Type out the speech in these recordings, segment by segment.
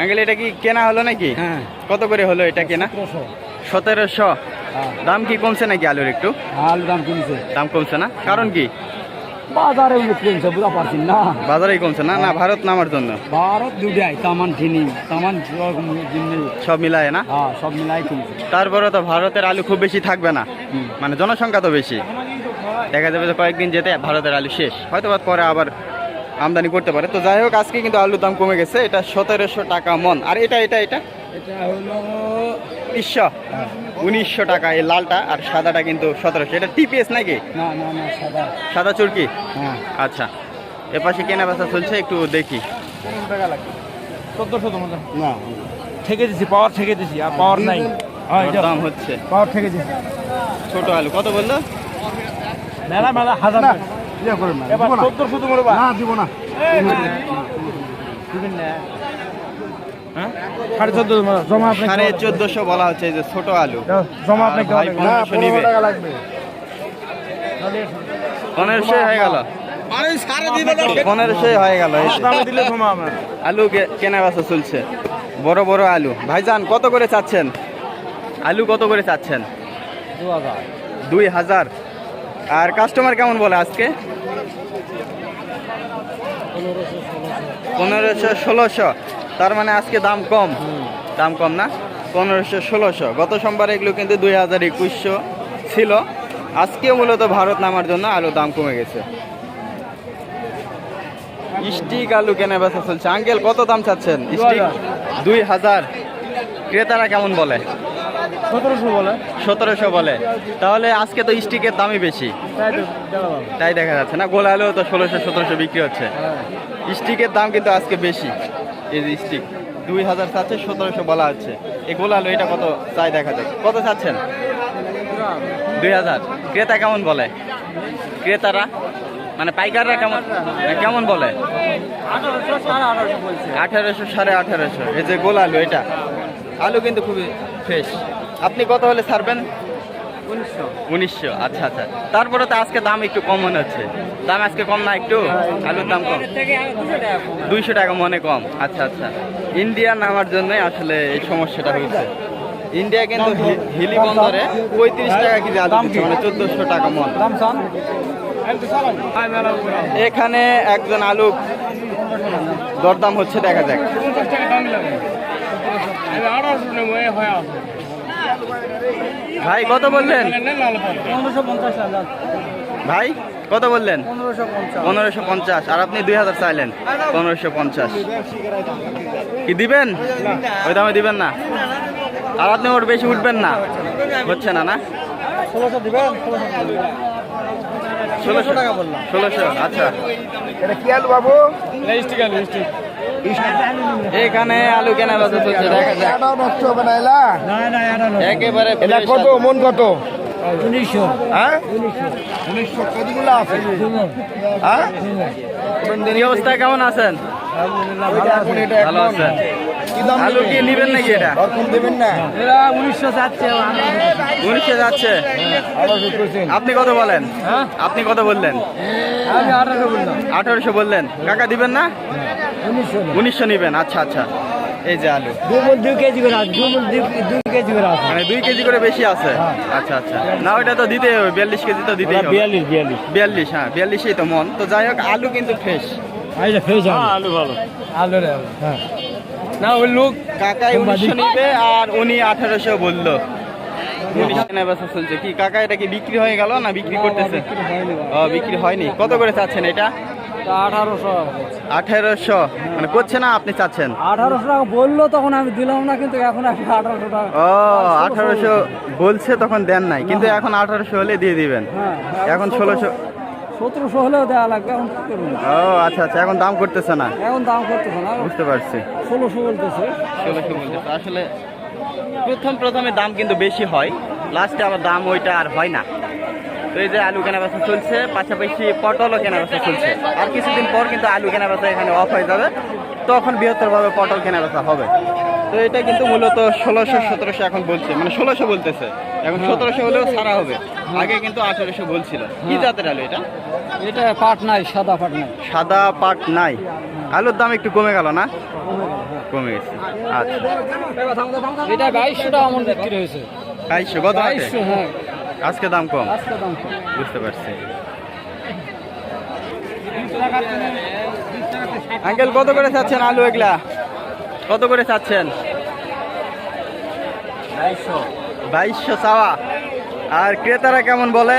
Uncle এটা কি কেনা হলো নাকি? হ্যাঁ। কত করে হলো এটা কেনা? সতেরোশো। হ্যাঁ। দাম কি কমছে নাকি আলুর একটু? আলু দাম কিনছে দাম কমছে না? কারণ কি? বাজারে বুঝা পারছি না। বাজারেই কমছে না? না ভারত নামার জন্য। ভারত দুটাই সব মিলায় না? হ্যাঁ সব মিলাই তারপরে তো ভারতের আলু খুব বেশি থাকবে না। মানে জনসংখ্যা তো বেশি। দেখা যাবে যে কয়েকদিন যেতে ভারতের আলু শেষ। হয়তো পরে আবার আমদানি করতে পারে। তো যাই হোক আজকে কিন্তু আলুর দাম কমে গেছে। এটা সতেরোশো টাকা মন। আর এটা এটা এটা? এটা হলো উনিশশো। উনিশশো টাকা এই লালটা আর সাদাটা কিন্তু সতেরোশো। এটা টিপিএস নাকি? সাদা। সাদা চুরকি? হ্যাঁ। আচ্ছা। এপাশে কেনা বেচা চলছে একটু দেখি। চোদ্দশো না। ঠেকে দিছি পাওয়ার ঠেকে দিছি আর পাওয়ার নাই। হয় দাম হচ্ছে। পাওয়ার ঠেকে দিছি। ছোট আলু। কত বলল? মেলা মেলা হাজার ইয়ে করে না এবার চোদ্দশো তোমার বা না দিব না। দিবেন না। হ্যাঁ? সাড়ে চোদ্দশো বলা হচ্ছে যে ছোট আলু। জমা আপনি পনেরোশো নিবে। লাগবে। পনেরোশো হয়ে গেল। পনেরোশো হয়ে গেল আলু কেনা বেচা চলছে। বড় বড় আলু। ভাইজান কত করে চাচ্ছেন? আলু কত করে চাচ্ছেন? দুই হাজার। আর কাস্টমার কেমন বলে আজকে? পনেরোশো ষোলোশো। তার মানে আজকে দাম কম। দাম কম না? পনেরোশো ষোলোশো। গত সোমবার এগুলো কিন্তু দুই হাজার একুশশো ছিল। আজকে মূলত ভারত নামার জন্য আলুর দাম কমে গেছে। স্টিক আলু কেনা বেচা চলছে। আঙ্কেল কত দাম চাচ্ছেন? স্টিক দুই হাজার। ক্রেতারা কেমন বলে? সতেরোশো বলে। সতেরোশো বলে। তাহলে আজকে তো স্টিকের দামই বেশি। তাই দেখা যাচ্ছে না? গোলা আলু তো ষোলোশো সতেরোশো বিক্রি হচ্ছে। স্টিকের দাম কিন্তু আজকে বেশি এই যে স্টিক। দুই হাজার চাচ্ছে সতেরোশো বলা হচ্ছে এই গোলা আলু এটা কত চাই দেখা যাক। কত চাচ্ছেন? দুই হাজার। ক্রেতা কেমন বলে? ক্রেতারা? মানে পাইকাররা কেমন? কেমন বলে? আঠারোশো সাড়ে আঠারোশো আঠারোশো সাড়ে আঠারোশো। এই যে গোলা আলু এটা। আলু কিন্তু খুবই ফ্রেশ। আপনি কত হলে ছাড়বেন? উনিশশো। আচ্ছা আচ্ছা। তারপরে তো আজকে দাম একটু কম মনে হচ্ছে। দাম আজকে কম না একটু? আলুর দাম কম। দুইশো টাকা মনে কম। আচ্ছা আচ্ছা। ইন্ডিয়া নামার জন্যই আসলে এই সমস্যাটা হয়েছে ইন্ডিয়া কিন্তু হিলি বন্দরে পঁয়ত্রিশ টাকা কেজি আলু মানে চোদ্দশো টাকা মন। দাম এখানে একজন আলু দরদাম হচ্ছে দেখা যাক। ভাই কত বললেন? পনেরোশো পঞ্চাশ ভাই কত বললেন? পনেরোশো পঞ্চাশ। আর আপনি দুই হাজার চাইলেন। পনেরোশো পঞ্চাশ। কি দিবেন? ওই দামে দিবেন না। আর আপনি ওর বেশি উঠবেন না। হচ্ছে না না? ষোলোশো। টাকা বললাম ষোলোশো আচ্ছা। এটা কি আলু বাবু? এখানে আলু কেনা চলছে দেখা যাক। নষ্ট হবে না এলা? না না এটা একেবারে এটা কত? মন কত? উনিশশো। হ্যাঁ? উনিশশো। কতগুলো আছে। হ্যাঁ কি অবস্থা কেমন আছেন? এখন এটা ভালো আছেন। কি আলু কি নিবেন নাকি এটা? দেবেন না। উনিশশো যাচ্ছে উনিশশো যাচ্ছে? আপনি কত বলেন? আপনি কত বললেন? আমি আঠারোশো বললেন। কাকা দিবেন না? উনিশশো নিবেন। আচ্ছা আচ্ছা। এই যে আলু। দু দুই কেজি করে আছে দুই কেজি করে আছে। মানে দুই কেজি করে বেশি আছে? আচ্ছা আচ্ছা। না ওইটা তো দিতেই হবে বিয়াল্লিশ কেজি তো দিতেই হবে। বিয়াল্লিশ বিয়াল্লিশ। বিয়াল্লিশ হ্যাঁ বিয়াল্লিশই তো মন। তো যাই হোক আলু কিন্তু ফ্রেশ আইটা আলু। ভালো। আলু হ্যাঁ। না ওই লোক কাকাই উনিশশো নিবে আর উনি আঠারোশো বলল। কি কাকা এটা কি বিক্রি হয়ে গেল না বিক্রি করতেছে? ও বিক্রি হয়নি। কত করে চাচ্ছেন এটা? আঠারোশো। আঠারোশো। মানে করছে না আপনি চাচ্ছেন? আঠারোশো টাকা বলল তখন আমি দিলাম না কিন্তু এখন আমি আঠারোশো টাকা ও আঠারোশো বলছে তখন দেন নাই। কিন্তু এখন আঠারোশো হলে দিয়ে দিবেন। হ্যাঁ এখন ষোলোশো সতেরোশো হলেও দেওয়া লাগবে এখন ও আচ্ছা আচ্ছা এখন দাম করতেছে না। এখন দাম করতেছে না। বুঝতে পারছি। ষোলোশো বলতেছে। ষোলোশো বলতেছে। আসলে প্রথম প্রথমে দাম কিন্তু বেশি হয় লাস্টে আবার দাম ওইটা আর হয় না। এই যে আলু কেনা বেচা চলছে পাশাপাশি পটলও কেনা বেচা চলছে। আর কিছুদিন পর কিন্তু আলু কেনা বেচা এখানে অফ হয়ে যাবে। তখন বৃহত্তরভাবে পটল কেনা বেচা হবে। তো এটা কিন্তু মূলত ষোলোশো সতেরোশো এখন বলছে। মানে ষোলোশো বলতেছে। এখন সতেরোশো হলেও ছাড়া হবে। আগে কিন্তু আঠেরোশো বলছিল। কি জাতের আলু এটা? এটা পাট নাই সাদা পাট নাই। সাদা পাট নাই। আলুর দাম একটু কমে গেল না? কমে গেছে। আচ্ছা। এটা বাইশশো টাকা মন বিক্রি হয়েছে। বাইশশো কত? বাইশশো হ্যাঁ। আজকে দাম কম। আজকে দাম কম। বুঝতে পারছি। আঙ্কেল কত করে চাচ্ছেন আলু এগুলা? কত করে চাচ্ছেন? বাইশশো। চাওয়া। আর ক্রেতারা কেমন বলে?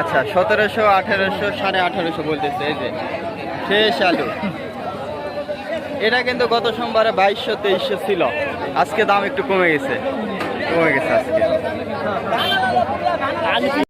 আচ্ছা সতেরোশো আঠেরোশো সাড়ে আঠেরোশো বলতেছে এই যে। শেষ আলু। এটা কিন্তু গত সোমবারে বাইশশো তেইশশো ছিল। আজকে দাম একটু কমে গেছে। কমে গেছে আজকে।